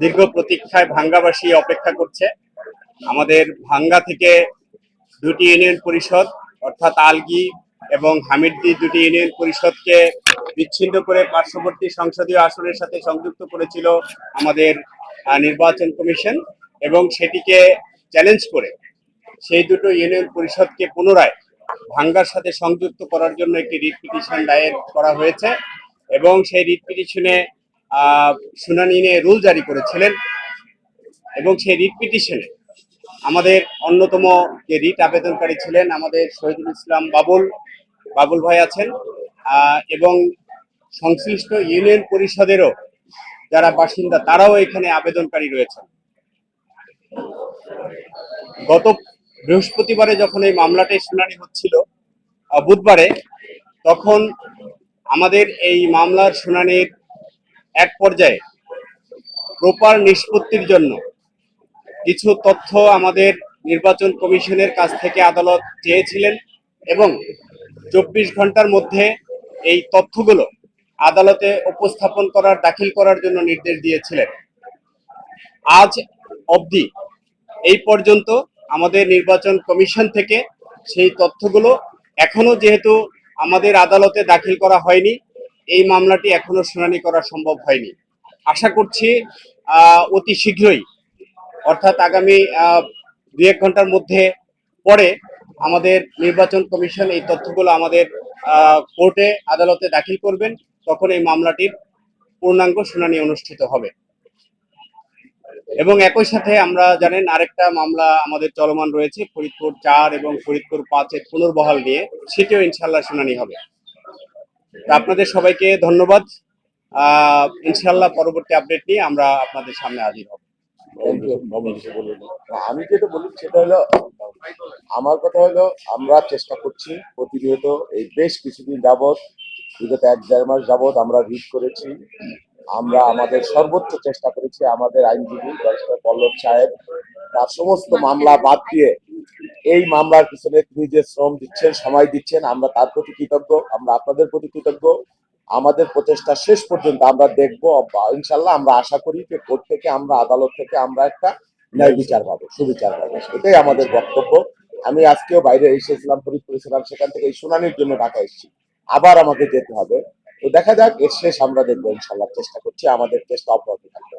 দীর্ঘ প্রতীক্ষায় ভাঙ্গাবাসী অপেক্ষা করছে। আমাদের ভাঙ্গা থেকে দুটি ইউনিয়ন পরিষদ, অর্থাৎ আলগি এবং হামিদদি দুটি ইউনিয়ন পরিষদকে বিচ্ছিন্ন করে পার্শ্ববর্তী সংসদীয় আসনের সাথে সংযুক্ত করেছিল আমাদের নির্বাচন কমিশন এবং সেটিকে চ্যালেঞ্জ করে সেই দুটো ইউনিয়ন পরিষদকে পুনরায় ভাঙ্গার সাথে সংযুক্ত করার জন্য একটি রিট পিটিশন দায়ের করা হয়েছে এবং সেই রিট পিটিশনে শুনানি নিয়ে রুল জারি করেছিলেন এবং সেই রিট পিটিশনে আমাদের অন্যতম যে রিট আবেদনকারী ছিলেন আমাদের শহীদুল ইসলাম বাবুল বাবুল ভাই আছেন এবং সংশ্লিষ্ট ইউনিয়ন পরিষদেরও যারা বাসিন্দা তারাও এখানে আবেদনকারী রয়েছেন। গত বৃহস্পতিবারে যখন এই মামলাটি শুনানি হচ্ছিল বুধবারে, তখন আমাদের এই মামলার শুনানির এক পর্যায়ে প্রপার নিষ্পত্তির জন্য কিছু তথ্য আমাদের নির্বাচন কমিশনের কাছ থেকে আদালত চেয়েছিলেন এবং চব্বিশ ঘণ্টার মধ্যে এই তথ্যগুলো আদালতে উপস্থাপন করার, দাখিল করার জন্য নির্দেশ দিয়েছিলেন। আজ অবধি এই পর্যন্ত আমাদের নির্বাচন কমিশন থেকে সেই তথ্যগুলো এখনও যেহেতু আমাদের আদালতে দাখিল করা হয়নি এই মামলাটি এখনও শুনানি করা সম্ভব হয়নি। আশা করছি অতি শীঘ্রই, অর্থাৎ আগামী দু এক ঘণ্টার মধ্যে পরে আমাদের নির্বাচন কমিশন এই তথ্যগুলো আমাদের কোর্টে, আদালতে দাখিল করবেন, তখন এই মামলাটির পূর্ণাঙ্গ শুনানি অনুষ্ঠিত হবে। এবং একই সাথে আমরা জানেন আরেকটা মামলা আমাদের চলমান রয়েছে, ফরিদপুর চার এবং ফরিদপুর পাঁচের পুনর্বহাল নিয়ে, সেটিও ইনশাল্লাহ শুনানি হবে। আপনাদের সবাইকে ধন্যবাদ। ইনশাল্লাহ পরবর্তী আপডেট নিয়ে আমরা আপনাদের সামনে হাজির হব। আমি যেটা বলি সেটা হলো, আমার কথা হলো, আমরা চেষ্টা করছি প্রতিনিয়ত এই বেশ কিছুদিন যাবৎ, বিগত এক দেড় মাস যাবৎ আমরা রিড করেছি। আমরা আমাদের সর্বোচ্চ চেষ্টা করেছি আমাদের আইনজীবী, ব্যারিস্টার পল্লব সাহেব, তার সমস্ত মামলা বাদ দিয়ে এই মামলার পিছনে তিনি যে শ্রম দিচ্ছেন, সময় দিচ্ছেন, আমরা তার প্রতি কৃতজ্ঞ, আমরা আপনাদের প্রতি কৃতজ্ঞ। আমাদের প্রচেষ্টা শেষ পর্যন্ত আমরা দেখব ইনশাল্লাহ আমরা আশা করি যে কোর্ট থেকে আমরা, আদালত থেকে আমরা একটা ন্যায় বিচার পাবো, সুবিচার পাবো। এটাই আমাদের বক্তব্য। আমি আজকেও বাইরে এসেছিলাম, ফরিদপুরে ছিলাম সেখান থেকে এই শুনানির জন্য ঢাকা এসেছি। আবার আমাকে যেতে হবে। তো দেখা যাক, এর শেষ আমরা দেখব ইনশাল্লাহ চেষ্টা করছি, আমাদের চেষ্টা অব্যাহত থাকবে।